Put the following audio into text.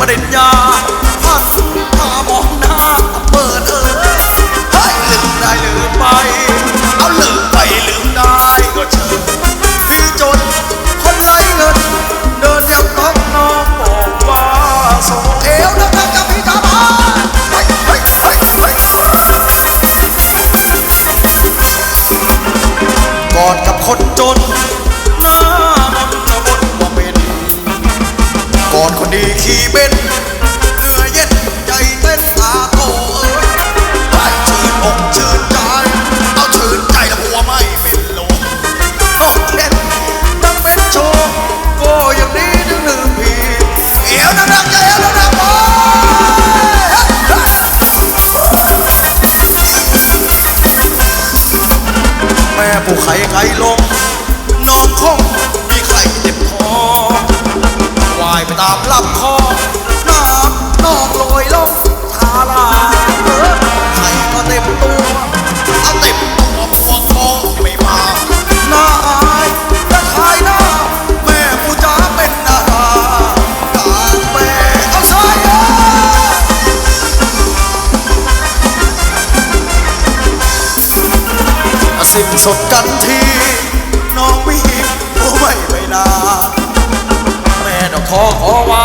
படைஞ்சான் ขี่เบนซ์เหนื่อยเย็นใจเต้นตาโตเอ้ยให้ชื่นอกชื่นใจเอาชื่นใจแล้วหัวไม่เป็นลมโอเคตั้งเป็นโชว์ก็อย่างนี้นึกหนึ่งพีเอวนักๆเอวนักๆโอ้ยแม่ผู้ไข่ไก่ลง ตามลำคอน้ำนองลอยลงทาลาเออไข่ก็เต็มตัว เอาเต็มตัวพวกคอไม่มาหน้าอายและขายหน้า แม่ผู้จ๋าเป็นดารากางแม่เอาใช่เอ้สิ้นสดกันที น้องพี่ผู้ไม่ไปนา แม่ดอกทอขอว่า